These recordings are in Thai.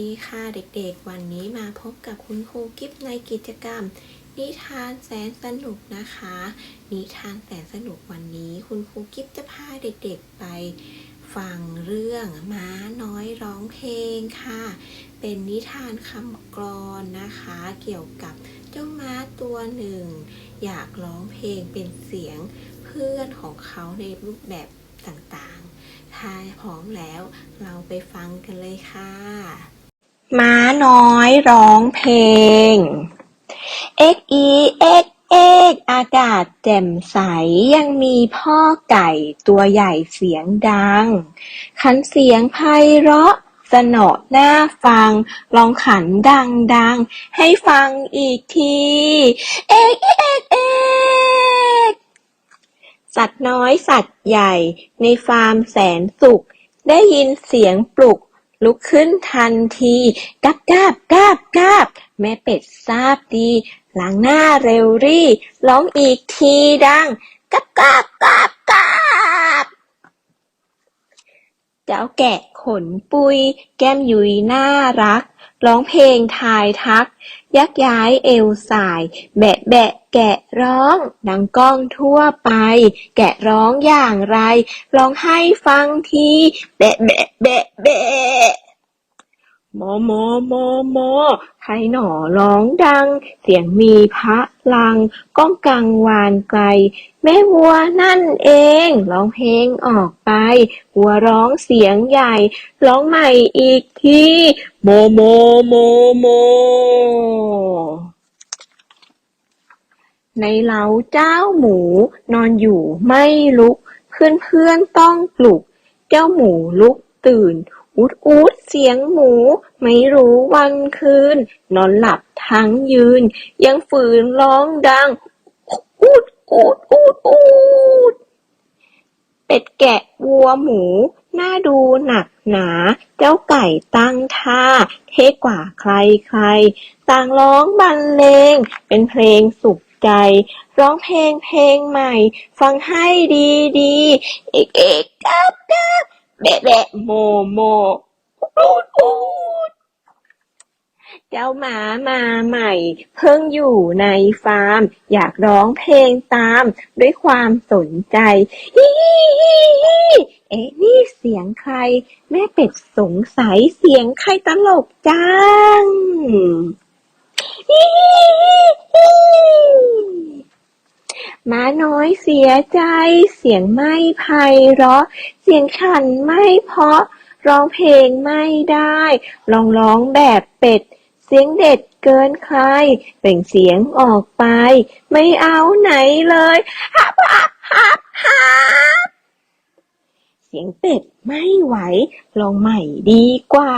ดีค่ะเด็กๆ วันนี้มาพบกับคุณครูกิฟในกิจกรรม นิทานแสนสนุกนะคะ นิทานแสนสนุกวันนี้ คุณครูกิฟจะพาเด็กๆไปฟังเรื่องม้าน้อยร้องเพลงค่ะ เป็นนิทานคำกลอนนะคะ เกี่ยวกับเจ้าม้าตัวหนึ่ง อยากร้องเพลงเป็นเสียงเพื่อนของเขาในรูปแบบต่างๆถ้าพร้อมแล้วเราไปฟังกันเลยค่ะ ม้าน้อยร้องเพลง เอ็กอีเอ็กเอ็กอากาศแจ่มใสยังมีพ่อไก่ตัวใหญ่เสียงดัง ขันเสียงไพเราะสนอน่าฟัง ลองขันดังดังให้ฟังอีกที เอ็กเอ็กเอ็กสัตว์น้อยสัตว์ใหญ่ในฟาร์มแสนสุข ได้ยินเสียงปลุก ลุกขึ้นทันทีกับกับกับกับแม่เป็ดทราบดีล้างหน้าเร็วรี่ร้องอีกทีดังกับกับกับกับเจ้าแกะขนปุย แก้มยุยน่ารัก ร้องเพลงทายทัก ยักย้ายเอวสาย แบะแบะแกะร้อง ดังก้องทั่วไป แกะร้องอย่างไร ร้องให้ฟังที แบะแบะแบะแบะ มอมอมอมอใครหน่อร้องดัง เสียงมีพระลัง ก้องกังวานไกล แม่วัวนั่นเอง ร้องเพลงออกไป วัวร้องเสียงใหญ่ ร้องใหม่อีกทีโมโมโมโมในเล้าเจ้าหมู นอนอยู่ไม่ลุก เพื่อนเพื่อนต้องปลุก เจ้าหมูลุกตื่น อุดอุดเสียงหมู ไม่รู้วันคืน นอนหลับทั้งยืน ยังฝืนร้องดัง อูดอูดอูดอูดเป็ดแกะวัวหมู หน่าดูหนักหนา เจ้าไก่ตั้งท่า เท่กว่าใครใคร ต่างร้องบรรเลง เป็นเพลงสุขใจ ร้องเพลงเพลงใหม่ ฟังให้ดีดี เอกเอกกับกับ แบะแบะโมโมอูดอูดเจ้าหมามาใหม่ เพิ่งอยู่ในฟาร์ม อยากร้องเพลงตาม ด้วยความสนใจฮิฮิฮิฮิเอ๊ะนี่เสียงใคร แม่เป็ดสงสัยเสียงใครตลกจังฮิฮิฮิฮิ ม้าน้อยเสียใจ เสียงไม่ไพเราะ เสียงฉันไม่เพราะ ร้องเพลงไม่ได้ ลองร้องแบบเป็ด เสียงเด็ดเกินใคร เปล่งเสียงออกไป ไม่เอาไหนเลยฮับฮับฮับฮับเสียงเป็ดไม่ไหว ลองใหม่ดีกว่า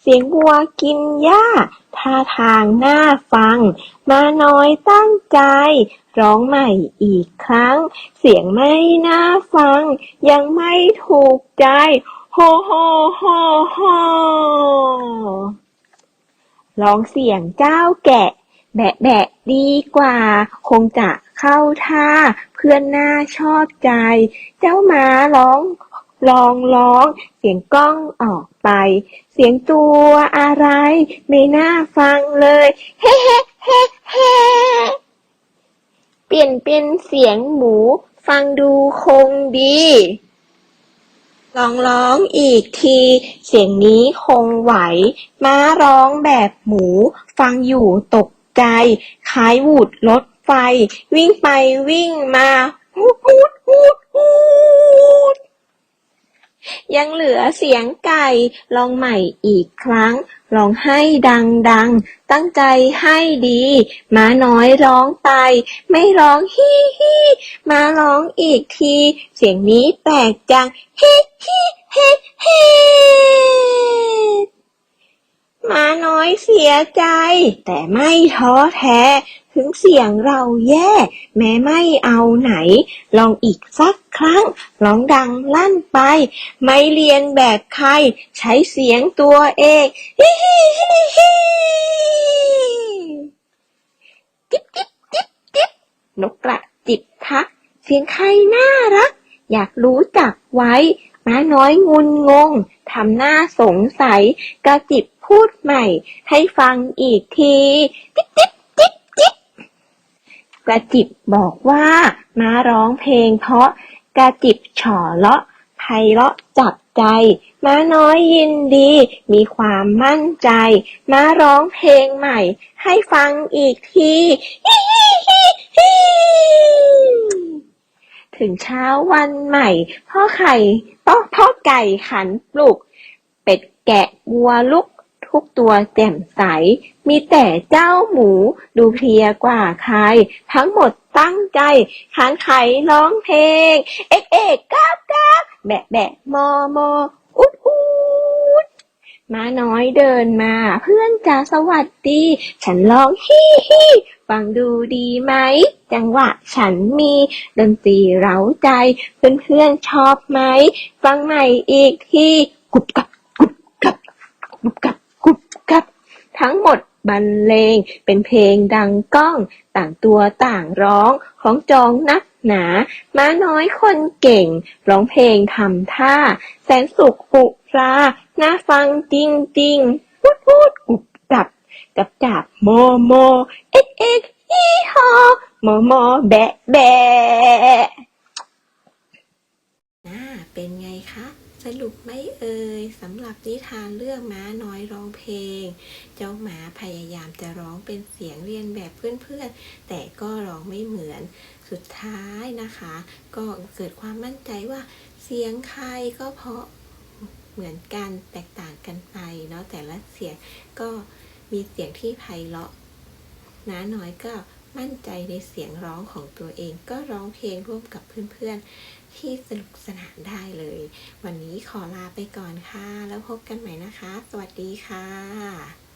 เสียงวัวกินหญ้า ท่าทางน่าฟัง มาน้อยตั้งใจ ร้องใหม่อีกครั้ง เสียงไม่น่าฟัง ยังไม่ถูกใจ โฮโฮโฮโฮลองเสียงเจ้าแกะ แบะแบะดีกว่า คงจะเข้าท่า เพื่อนน่าชอบใจ เจ้าม้าร้อง ลองร้อง เสียงก้องออกไป เสียงตัวอะไร ไม่น่าฟังเลย เฮ้เฮ้เฮ้เฮ้เปลี่ยนเป็นเสียงหมู ฟังดูคงดี ลองร้องอีกที เสียงนี้คงไหว ม้าร้องแบบหมู ฟังอยู่ตกใจคล้ายวูดรถไฟ วิ่งไปวิ่งมาฮูดฮูดฮูดฮูด ยังเหลือเสียงไก่ ลองใหม่อีกครั้ง ลองให้ดังดังๆตั้งใจให้ดีม้าน้อยร้องไป ไม่ร้องฮีฮี่มาร้องอีกที เสียงนี้แปลกจังฮิฮิเฮเฮ ม้าน้อยเสียใจ แต่ไม่ท้อแท้ ถึงเสียงเราแย่ แม้ไม่เอาไหน ลองอีกสักครั้ง ร้องดังลั่นไป ไม่เรียนแบบใคร ใช้เสียงตัวเองฮิฮิฮิฮิจิ๊บจิ๊บจิ๊บจิ๊บนกกระจิบทัก เสียงใครน่ารัก อยากรู้จักไว้ ม้าน้อยงุนงงทำหน้าสงสัย กระจิบ พูดใหม่ ให้ฟังอีกทีจิ๊บจิ๊บจิ๊บจิ๊บกระจิบบอกว่าม้าร้องเพลงเพราะกระจิบฉอเลาะไพเราะจับใจ ม้าน้อยยินดี มีความมั่นใจม้าร้องเพลงใหม่ ให้ฟังอีกทีฮิฮิฮิฮิถึงเช้าวันใหม่ พ่อไข่พ่อพ่อไก่ขันปลุก เป็ดแกะวัวลุก ทุกตัวแจ่มใส มีแต่เจ้าหมูดูเพลียกว่าใคร ทั้งหมดตั้งใจขานไขร้องเพลง เอกเอกกาบกาบแบะแบะมอมออุดอุดม้าน้อยเดินมา เพื่อนจะสวัสดี ฉันร้องฮิฮิฟังดูดีไหม จังหวะฉันมีดนตรีเร้าใจเพื่อนเพื่อนๆชอบไหม ฟังใหม่อีกทีกุบกับกุบกับกุบกับ ทั้งหมดบรรเลงเป็นเพลงดังก้อง ต่างตัวต่างร้องของจองนักหนา ม้าน้อยคนเก่ง ร้องเพลงทำท่า แสนสุขอุราน่าฟังจริงจริงพูดพูดกุบกับกับจับโมโม เอ็กเอ็กอีฮอโมโม แบะแบะน่ เป็นไงคะ สรุปไหมเอ่ยสำหรับนิทานเรื่องม้าน้อยร้องเพลง เจ้าหมาพยายามจะร้องเป็นเสียงเรียนแบบเพื่อนๆ แต่ก็ร้องไม่เหมือน สุดท้ายนะคะ ก็เกิดความมั่นใจว่าเสียงใครก็เพราะเหมือนกันแตกต่างกันไปเนาะแต่ละเสียงก็มีเสียงที่ไพเราะน้าน้อยก็ มั่นใจในเสียงร้องของตัวเอง ก็ร้องเพลงร่วมกับเพื่อนๆ ที่สนุกสนานได้เลย วันนี้ขอลาไปก่อนค่ะ แล้วพบกันใหม่นะคะ สวัสดีค่ะ